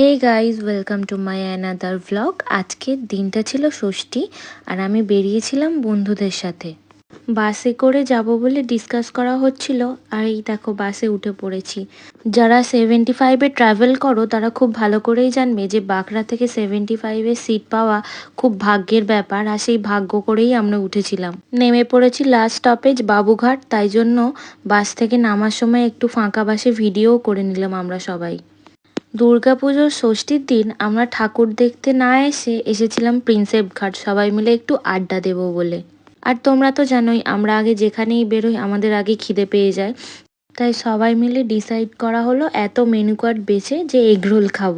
Hey guys welcome to my another vlog আজকের দিনটা ছিল ষষ্ঠী আর আমি বেরিয়েছিলাম বন্ধুদের সাথে। বাসে করে যাব বলে ডিসকাস করা হচ্ছিল। আর এই দেখো, বাসে উঠে পড়েছি। যারা সেভেন্টি ফাইভে ট্রাভেল করো, তারা খুব ভালো করেই জানবে যে বাঁকড়া থেকে সেভেন্টি ফাইভে সিট পাওয়া খুব ভাগ্যের ব্যাপার। আর সেই ভাগ্য করেই আমরা উঠেছিলাম। নেমে পড়েছি লাস্ট স্টপেজ বাবুঘাট। তাই জন্য বাস থেকে নামার সময় একটু ফাঁকা বাসে ভিডিও করে নিলাম আমরা সবাই। দুর্গাপুজোর ষষ্ঠীর দিন আমরা ঠাকুর দেখতে না এসে এসেছিলাম প্রিন্সেপ ঘাট সবাই মিলে একটু আড্ডা দেবো বলে। আর তোমরা তো জানোই, আমরা আগে যেখানেই বেরোই আমাদের আগে খিদে পেয়ে যায়। তাই সবাই মিলে ডিসাইড করা হলো এত মেনু কার্ড বেছে যে এগরোল খাব।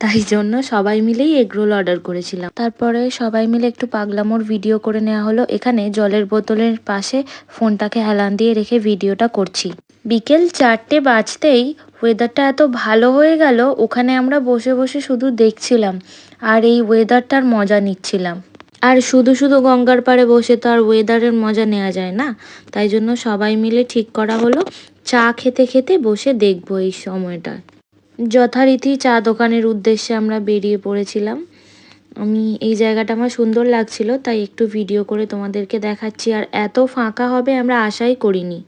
তাই জন্য সবাই মিলেই এগরোল অর্ডার করেছিলাম। তারপরে সবাই মিলে একটু পাগলামোর ভিডিও করে নেওয়া হলো। এখানে জলের বোতলের পাশে ফোনটাকে হেলান দিয়ে রেখে ভিডিওটা করছি। বিকেল চারটে বাজতেই ওয়েদারটা এত ভালো হয়ে গেল, ওখানে আমরা বসে বসে শুধু দেখছিলাম আর এই ওয়েদারটার মজা নিচ্ছিলাম। আর শুধু শুধু গঙ্গার পাড়ে বসে তো আর ওয়েদারের মজা নেওয়া যায় না, তাই জন্য সবাই মিলে ঠিক করা হলো, চা খেতে খেতে বসে দেখব এই সময়টা। যথারীতি চা দোকানের উদ্দেশ্যে আমরা বেরিয়ে পড়েছিলাম। আমি, এই জায়গাটা আমার সুন্দর লাগছিল, তাই একটু ভিডিও করে তোমাদেরকে দেখাচ্ছি, আর এত ফাঁকা হবে আমরা আশাই করিনি।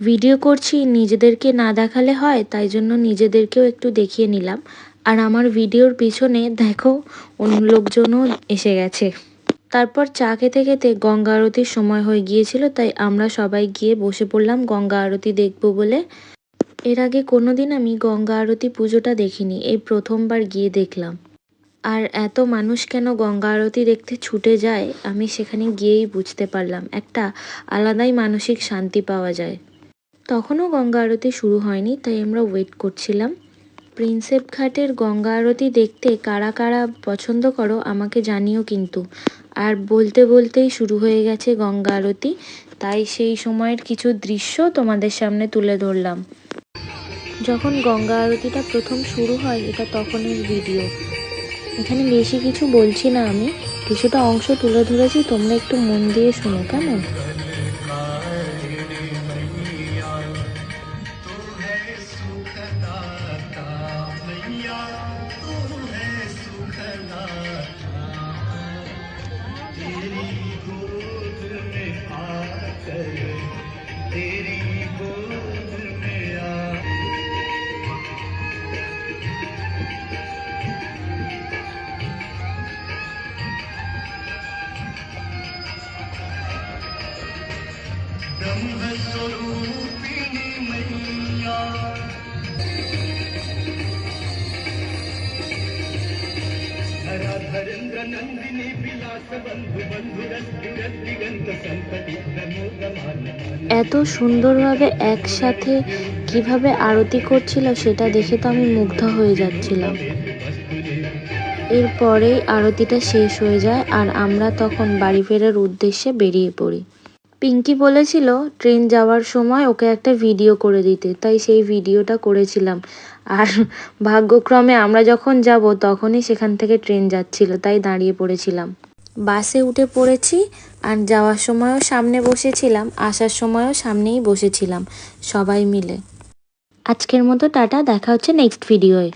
ভিডিও করছি, নিজেদেরকে না দেখালে হয়, তাই জন্য নিজেদেরকেও একটু দেখিয়ে নিলাম। আর আমার ভিডিওর পিছনে দেখো, অন্য লোকজনও এসে গেছে। তারপর চা খেতে খেতে গঙ্গা আরতির সময় হয়ে গিয়েছিল, তাই আমরা সবাই গিয়ে বসে পড়লাম গঙ্গা আরতি দেখব বলে। এর আগে কোনোদিন আমি গঙ্গা আরতি পুজোটা দেখিনি, এই প্রথমবার গিয়ে দেখলাম। আর এত মানুষ কেন গঙ্গা আরতি দেখতে ছুটে যায়, আমি সেখানে গিয়েই বুঝতে পারলাম, একটা আলাদাই মানসিক শান্তি পাওয়া যায়। তখনও গঙ্গা আরতি শুরু হয়নি, তাই আমরা ওয়েট করছিলাম। প্রিন্সেপ ঘাটের গঙ্গা আরতি দেখতে কারা কারা পছন্দ করো আমাকে জানিও কিন্তু। আর বলতে বলতেই শুরু হয়ে গেছে গঙ্গা আরতি, তাই সেই সময়ের কিছু দৃশ্য তোমাদের সামনে তুলে ধরলাম। যখন গঙ্গা আরতিটা প্রথম শুরু হয়, এটা তখনের ভিডিও এখানে বেশি কিছু বলছি না আমি, কিছুটা অংশ তুলে ধরেছি, তোমরা একটু মন দিয়ে শোনো, কেমন? এত সুন্দরভাবে একসাথে কীভাবে আরতি করছিল সেটা দেখে তো আমি মুগ্ধ হয়ে যাচ্ছিলাম। এরপরেই আরতিটা শেষ হয়ে যায় আর আমরা তখন বাড়ি ফেরার উদ্দেশ্যে বেরিয়ে পড়ি। পিঙ্কি বলেছিল, ট্রেন যাওয়ার সময় ওকে একটা ভিডিও করে দিতে। তাই সেই ভিডিওটা করেছিলাম। আর ভাগ্যক্রমে আমরা যখন যাব, তখনই সেখান থেকে ট্রেন যাচ্ছিল, তাই দাঁড়িয়ে পড়েছিলাম। বাসে উঠে পড়েছি আর যাওয়ার সময়ও সামনে বসেছিলাম, আসার সময়ও সামনেই বসেছিলাম, সবাই মিলে। আজকের মতো টাটা, দেখা হচ্ছে নেক্সট ভিডিওয়ে